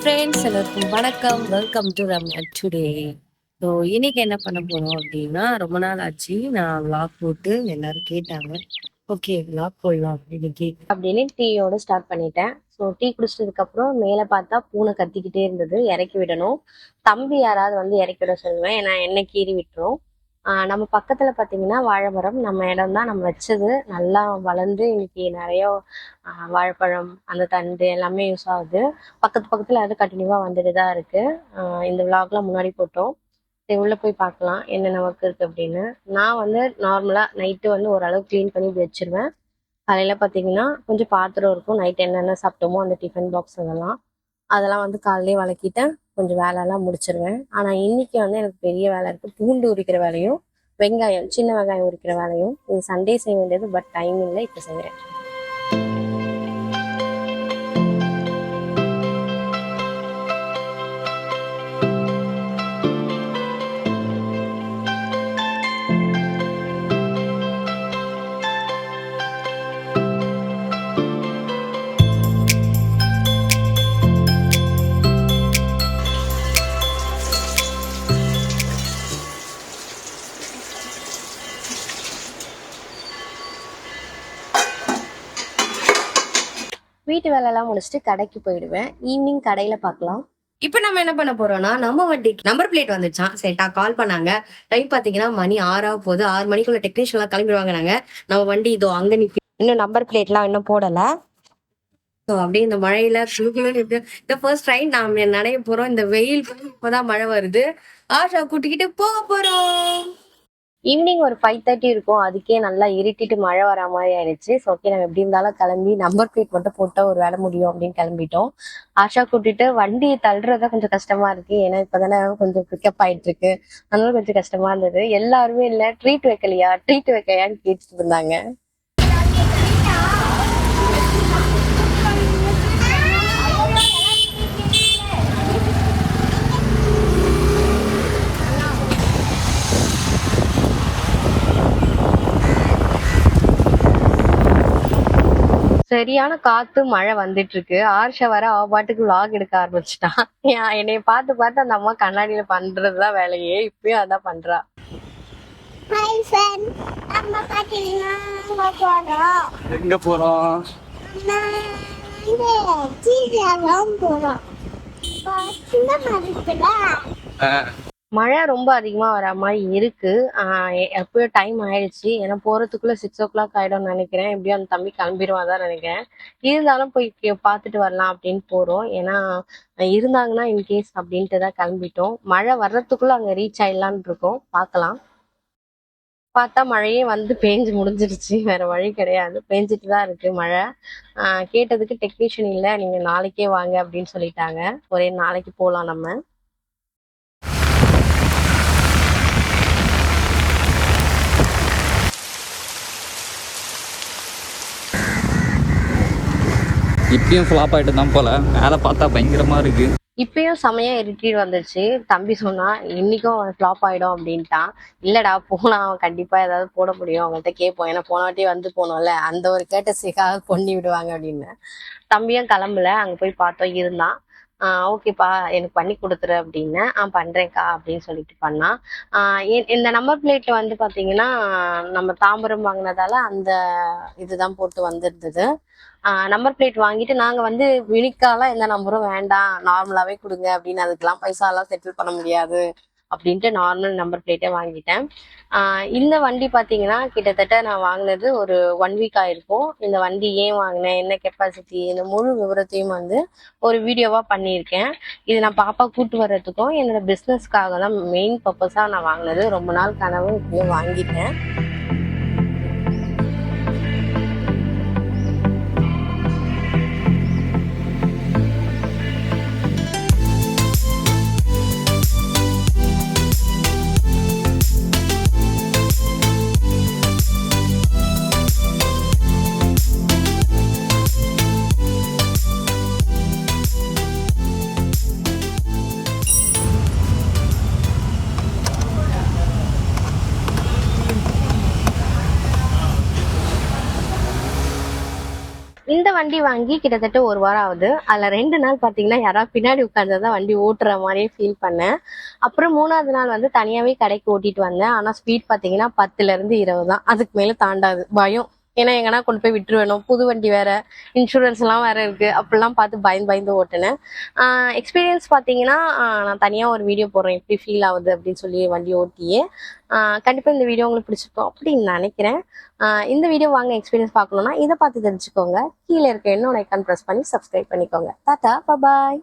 Friends எல்லாருக்கும் வணக்கம். Welcome to Ramya today so இன்னைக்கு என்ன பண்ண போகிறோம் அப்படின்னா ரொம்ப நாள் ஆச்சு. நான் வ்ளாக் போட்டு எல்லாரும் கேட்டாங்க. ஓகே vlog போடலாம் இன்னைக்கு அப்படின்னு டீயோட ஸ்டார்ட் பண்ணிட்டேன். ஸோ டீ குடிச்சதுக்கப்புறம் மேலே பார்த்தா பூனை கத்திக்கிட்டே இருந்தது. இறக்கி விடணும். தம்பி யாராவது வந்து இறக்கி விட சொல்லுவேன். ஏன்னா என்ன கீறி விட்டுரும். நம்ம பக்கத்தில் பார்த்தீங்கன்னா வாழை மரம் நம்ம இடம் தான் நம்ம வச்சது நல்லா வளர்ந்து இன்னைக்கு நிறைய வாழைப்பழம் அந்த தண்டு எல்லாமே யூஸ் ஆகுது. பக்கத்து பக்கத்தில் அது கண்டினியூவாக வந்துட்டு தான் இருக்குது இந்த விளாக்லாம் முன்னாடி போட்டோம். சரி உள்ளே போய் பார்க்கலாம் என்னென்ன ஒர்க் இருக்குது அப்படின்னு. நான் வந்து நார்மலாக நைட்டு வந்து ஓரளவு க்ளீன் பண்ணி இப்படி வச்சிருவேன். காலையில் பார்த்தீங்கன்னா கொஞ்சம் பாத்திரம் இருக்கும். நைட் என்னென்ன சாப்பிட்டோமோ அந்த டிஃபன் பாக்ஸ் அதெல்லாம். அதெல்லாம் வந்து காலையிலே வளக்கிட்டேன் கொஞ்சம் வேலையெல்லாம் முடிச்சிருவேன். ஆனா இன்னைக்கு வந்து எனக்கு பெரிய வேலை இருக்கு. பூண்டு உரிக்கிற வேலையும் வெங்காயம் சின்ன வெங்காயம் உரிக்கிற வேலையும் இது சண்டே செய்ய வேண்டியது பட் டைம் இல்லை இப்போ செய்கிறேன் வீட்டு வேலையெல்லாம் முடிச்சுட்டு கடைக்கு போயிடுவேன். ஈவினிங் கடையில பார்க்கலாம். இப்போ நம்ம என்ன பண்ண போறோம்னா நம்ம வண்டிக்கு நம்பர் பிளேட் வந்துச்சான் சரிட்டா கால் பண்ணாங்க. டைம் பாத்தீங்கன்னா மணி ஆறாக போகுது. ஆறு மணிக்குள்ள டெக்னீஷியன் எல்லாம் கிளம்பிடுவாங்க நாங்க நம்ம வண்டி இதோ அங்க நிப்பி இன்னும் நம்பர் பிளேட்லாம் இன்னும் போடல. ஸோ அப்படியே இந்த மழையில இந்த ஃபர்ஸ்ட் ட்ரெயின் நாம நடைய போறோம். இந்த வெயில் இப்போதான் மழை வருது. ஆஷா கூட்டிக்கிட்டு போக போறோம். ஈவினிங் ஒரு ஃபைவ் தேர்ட்டி இருக்கும். அதுக்கே நல்லா இருட்டிட்டு மழை வர மாதிரி ஆயிடுச்சு. ஸோ ஓகே நம்ம எப்படி இருந்தாலும் கிளம்பி நம்பர் பிளேட் மட்டும் போட்டா ஒரு வேலை முடியும் அப்படின்னு கிளம்பிட்டோம். ஆஷா கூட்டிட்டு வண்டியை தள்ளுறதா கொஞ்சம் கஷ்டமா இருக்கு. ஏன்னா இப்பதானே கொஞ்சம் பிக்கப் ஆயிட்டு இருக்கு. அதனால கொஞ்சம் கஷ்டமா இருந்தது. எல்லாருமே இல்ல ட்ரீட் வைக்கலையா? ட்ரீட் வைக்கலையான்னு கேட்டுட்டு இருந்தாங்க. சரியான காத்து மழை வந்துட்டு இருக்கு ஆர்ஷா வர அவ பாட்டுக்கு vlog எடுக்க ஆரம்பிச்சிட்டான் என்னைய பார்த்து பார்த்து அந்த அம்மா கண்ணாடியில பண்றதுதான் வேலையே. இப்பயும் அதான் பண்றா. எங்க போறோம்? நான் மழை ரொம்ப அதிகமாக வர மாதிரி இருக்கு. எப்பயோ டைம் ஆயிடுச்சு. ஏன்னா போகிறதுக்குள்ளே சிக்ஸ் ஓ கிளாக் ஆயிடும்னு நினைக்கிறேன். எப்படியும் அந்த தம்பி கிளம்பிடுவான் தான் நினைக்கிறேன். இருந்தாலும் போய் பார்த்துட்டு வரலாம் அப்படின்னு போகிறோம் ஏன்னா இருந்தாங்கன்னா இன்கேஸ் அப்படின்ட்டு தான் கிளம்பிட்டோம். மழை வர்றதுக்குள்ளே அங்கே ரீச் ஆயிடலான்னு இருக்கோம். பார்க்கலாம். பார்த்தா மழையே வந்து பேஞ்சு முடிஞ்சிருச்சு. வேற வழி கிடையாது. பேஞ்சிட்டு தான் இருக்கு மழை. கேட்டதுக்கு டெக்னீஷியன் இல்லை. நீங்கள் நாளைக்கே வாங்க அப்படின்னு சொல்லிட்டாங்க. ஒரே நாளைக்கு போகலாம் நம்ம. இப்பயும் ஃப்ளாப் ஆகிட்டு தான் போல. மேலே பார்த்தா பயங்கரமா இருக்கு. இப்பயும் செமையா இருட்டிட்டு வந்துருச்சு. தம்பி சொன்னா இன்னைக்கும் ஃப்ளாப் ஆயிடும் அப்படின்ட்டான். இல்லடா போனா அவன் கண்டிப்பா ஏதாவது போட முடியும். அவங்கள்ட்ட கேட்போம். ஏன்னா போன வாட்டி வந்து போனோம்ல. அந்த ஒரு கேட்டசிக்காக பொண்ணி விடுவாங்க அப்படின்னு. தம்பியும் கிளம்பல. அங்க போய் பார்த்தோம். இருந்தான். ஓகேப்பா எனக்கு பண்ணி கொடுத்துரு அப்படின்னு ஆ பண்றேன்க்கா அப்படின்னு சொல்லிட்டு பண்ணான் ஆஹ் இந்த நம்பர் பிளேட்ல வந்து பாத்தீங்கன்னா நம்ம தாம்பரம் வாங்கினதால அந்த இதுதான் போட்டு வந்திருந்தது. நம்பர் பிளேட் வாங்கிட்டு நாங்க வந்து யூனிக்காலாம் எந்த நம்பரும் வேண்டாம். நார்மலாவே கொடுங்க அப்படின்னு அதுக்கெல்லாம் பைசா எல்லாம் செட்டில் பண்ண முடியாது. அப்படின்ட்டு நார்மல் நம்பர் பிளேட்டே வாங்கிட்டேன். இந்த வண்டி பார்த்தீங்கன்னா கிட்டத்தட்ட நான் வாங்கினது ஒரு ஒன் வீக் ஆயிருக்கும். இந்த வண்டி ஏன் வாங்கினேன் என்ன கெப்பாசிட்டி இந்த முழு விவரத்தையும் வந்து ஒரு வீடியோவாக பண்ணியிருக்கேன். இது நான் பாப்பா கூட்டு வர்றதுக்கும் என்னோட பிஸ்னஸ்க்காக தான் மெயின் பர்பஸாக நான் வாங்கினது. ரொம்ப நாள் கனவு இப்படியே வாங்கிட்டேன். இந்த வண்டி வாங்கி கிட்டத்தட்ட ஒரு வாரம் ஆகுது. அதில் ரெண்டு நாள் பார்த்தீங்கன்னா யாராவது பின்னாடி உட்காந்துதான் வண்டி ஓட்டுற மாதிரியே ஃபீல் பண்ணேன். அப்புறம் மூணாவது நாள் வந்து தனியாகவே கடைக்கு ஓட்டிட்டு வந்தேன். ஆனால் ஸ்பீட் பார்த்தீங்கன்னா பத்துலேருந்து இருபது தான். அதுக்கு மேலே தாண்டாது. பயம். ஏன்னா எங்கன்னா கொண்டு போய் விட்டுருவேணும். புது வண்டி வேற இன்சூரன்ஸ் எல்லாம் வேற இருக்கு. அப்படிலாம் பார்த்து பயந்து பயந்து ஓட்டினேன். எக்ஸ்பீரியன்ஸ் பார்த்தீங்கன்னா நான் தனியாக ஒரு வீடியோ போடுறேன். எப்படி ஃபீல் ஆகுது அப்படின்னு சொல்லி வண்டி ஓட்டியே. கண்டிப்பாக இந்த வீடியோ உங்களுக்கு பிடிச்சிருக்கும் அப்படின்னு நினைக்கிறேன். இந்த வீடியோ வாங்க எக்ஸ்பீரியன்ஸ் பார்க்கணும்னா இதை பார்த்து தெரிஞ்சுக்கோங்க. கீழே இருக்க என்னோட ஐக்கான் ப்ரெஸ் பண்ணி சப்ஸ்கிரைப் பண்ணிக்கோங்க. Tata bye